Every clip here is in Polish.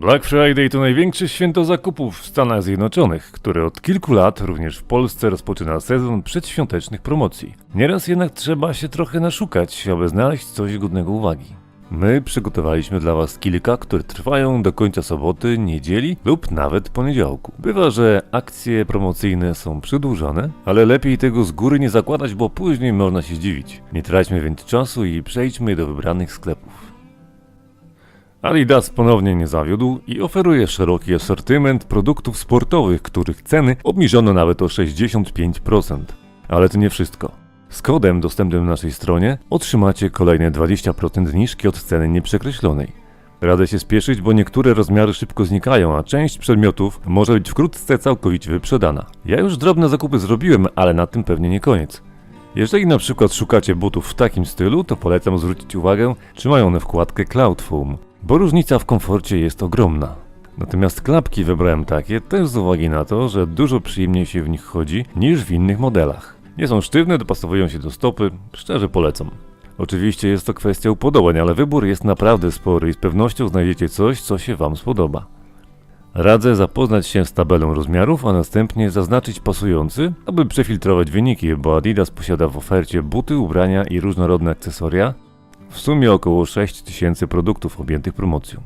Black Friday to największe święto zakupów w Stanach Zjednoczonych, które od kilku lat również w Polsce rozpoczyna sezon przedświątecznych promocji. Nieraz jednak trzeba się trochę naszukać, aby znaleźć coś godnego uwagi. My przygotowaliśmy dla Was kilka, które trwają do końca soboty, niedzieli lub nawet poniedziałku. Bywa, że akcje promocyjne są przedłużane, ale lepiej tego z góry nie zakładać, bo później można się zdziwić. Nie traćmy więc czasu i przejdźmy do wybranych sklepów. Adidas ponownie nie zawiódł i oferuje szeroki asortyment produktów sportowych, których ceny obniżono nawet o 65%. Ale to nie wszystko. Z kodem dostępnym na naszej stronie otrzymacie kolejne 20% zniżki od ceny nieprzekreślonej. Radzę się spieszyć, bo niektóre rozmiary szybko znikają, a część przedmiotów może być wkrótce całkowicie wyprzedana. Ja już drobne zakupy zrobiłem, ale na tym pewnie nie koniec. Jeżeli na przykład szukacie butów w takim stylu, to polecam zwrócić uwagę, czy mają one wkładkę Cloud Foam, bo różnica w komforcie jest ogromna. Natomiast klapki wybrałem takie też z uwagi na to, że dużo przyjemniej się w nich chodzi niż w innych modelach. Nie są sztywne, dopasowują się do stopy, szczerze polecam. Oczywiście jest to kwestia upodobań, ale wybór jest naprawdę spory i z pewnością znajdziecie coś, co się Wam spodoba. Radzę zapoznać się z tabelą rozmiarów, a następnie zaznaczyć pasujący, aby przefiltrować wyniki, bo Adidas posiada w ofercie buty, ubrania i różnorodne akcesoria, w sumie około 6000 produktów objętych promocją.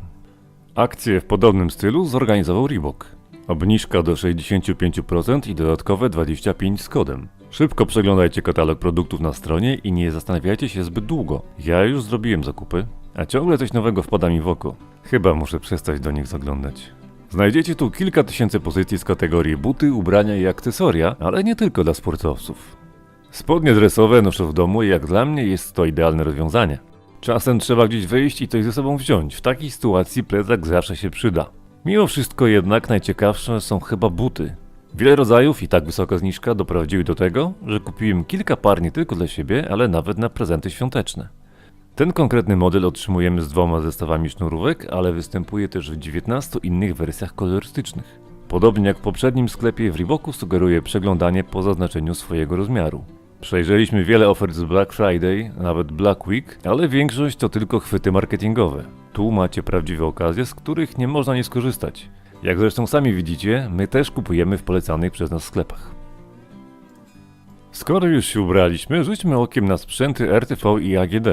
Akcję w podobnym stylu zorganizował Reebok. Obniżka do 65% i dodatkowe 25% z kodem. Szybko przeglądajcie katalog produktów na stronie i nie zastanawiajcie się zbyt długo. Ja już zrobiłem zakupy, a ciągle coś nowego wpada mi w oko. Chyba muszę przestać do nich zaglądać. Znajdziecie tu kilka tysięcy pozycji z kategorii buty, ubrania i akcesoria, ale nie tylko dla sportowców. Spodnie dresowe noszę w domu i jak dla mnie jest to idealne rozwiązanie. Czasem trzeba gdzieś wyjść i coś ze sobą wziąć. W takiej sytuacji plecak zawsze się przyda. Mimo wszystko jednak najciekawsze są chyba buty. Wiele rodzajów i tak wysoka zniżka doprowadziły do tego, że kupiłem kilka par nie tylko dla siebie, ale nawet na prezenty świąteczne. Ten konkretny model otrzymujemy z dwoma zestawami sznurówek, ale występuje też w 19 innych wersjach kolorystycznych. Podobnie jak w poprzednim sklepie w Reeboku sugeruje przeglądanie po zaznaczeniu swojego rozmiaru. Przejrzeliśmy wiele ofert z Black Friday, nawet Black Week, ale większość to tylko chwyty marketingowe. Tu macie prawdziwe okazje, z których nie można nie skorzystać. Jak zresztą sami widzicie, my też kupujemy w polecanych przez nas sklepach. Skoro już się ubraliśmy, rzućmy okiem na sprzęty RTV i AGD.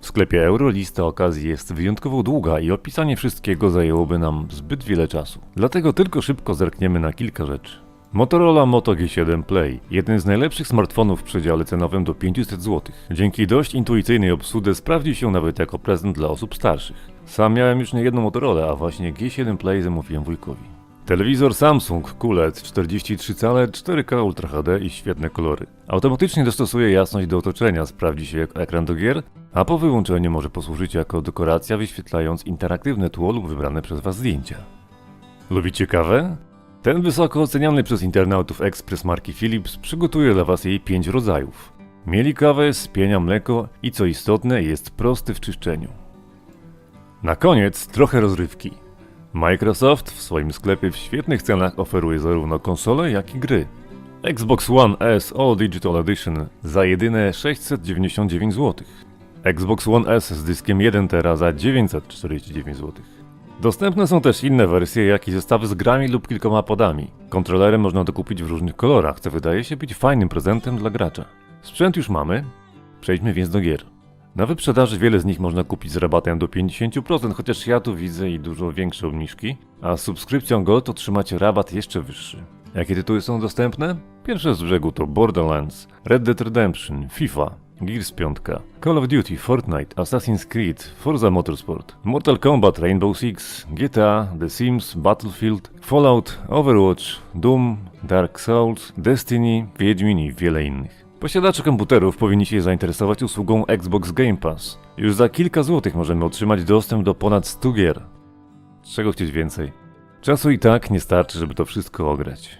W sklepie Euro lista okazji jest wyjątkowo długa i opisanie wszystkiego zajęłoby nam zbyt wiele czasu. Dlatego tylko szybko zerkniemy na kilka rzeczy. Motorola Moto G7 Play, jeden z najlepszych smartfonów w przedziale cenowym do 500 zł. Dzięki dość intuicyjnej obsłudze sprawdzi się nawet jako prezent dla osób starszych. Sam miałem już nie jedną Motorola, a właśnie G7 Play zamówiłem wujkowi. Telewizor Samsung QLED 43 cale 4K Ultra HD i świetne kolory. Automatycznie dostosuje jasność do otoczenia, sprawdzi się jako ekran do gier, a po wyłączeniu może posłużyć jako dekoracja wyświetlając interaktywne tło lub wybrane przez Was zdjęcia. Lubicie kawę? Ten wysoko oceniany przez internautów ekspres marki Philips przygotuje dla Was jej 5 rodzajów. Mieli kawę, spienia mleko i co istotne jest prosty w czyszczeniu. Na koniec trochę rozrywki. Microsoft w swoim sklepie w świetnych cenach oferuje zarówno konsole, jak i gry. Xbox One S All Digital Edition za jedyne 699 zł. Xbox One S z dyskiem 1 tera za 949 zł. Dostępne są też inne wersje, jak i zestawy z grami lub kilkoma podami. Kontrolery można dokupić w różnych kolorach, co wydaje się być fajnym prezentem dla gracza. Sprzęt już mamy, przejdźmy więc do gier. Na wyprzedaży wiele z nich można kupić z rabatem do 50%, chociaż ja tu widzę i dużo większe obniżki, a z subskrypcją Gold otrzymacie rabat jeszcze wyższy. Jakie tytuły są dostępne? Pierwsze z brzegu to Borderlands, Red Dead Redemption, FIFA, Gears 5, Call of Duty, Fortnite, Assassin's Creed, Forza Motorsport, Mortal Kombat, Rainbow Six, GTA, The Sims, Battlefield, Fallout, Overwatch, Doom, Dark Souls, Destiny, Wiedźmin i wiele innych. Posiadacze komputerów powinni się zainteresować usługą Xbox Game Pass. Już za kilka złotych możemy otrzymać dostęp do ponad 100 gier. Czego chcieć więcej? Czasu i tak nie starczy, żeby to wszystko ograć.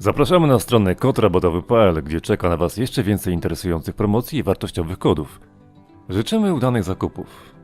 Zapraszamy na stronę kodrabotowy.pl, gdzie czeka na Was jeszcze więcej interesujących promocji i wartościowych kodów. Życzymy udanych zakupów.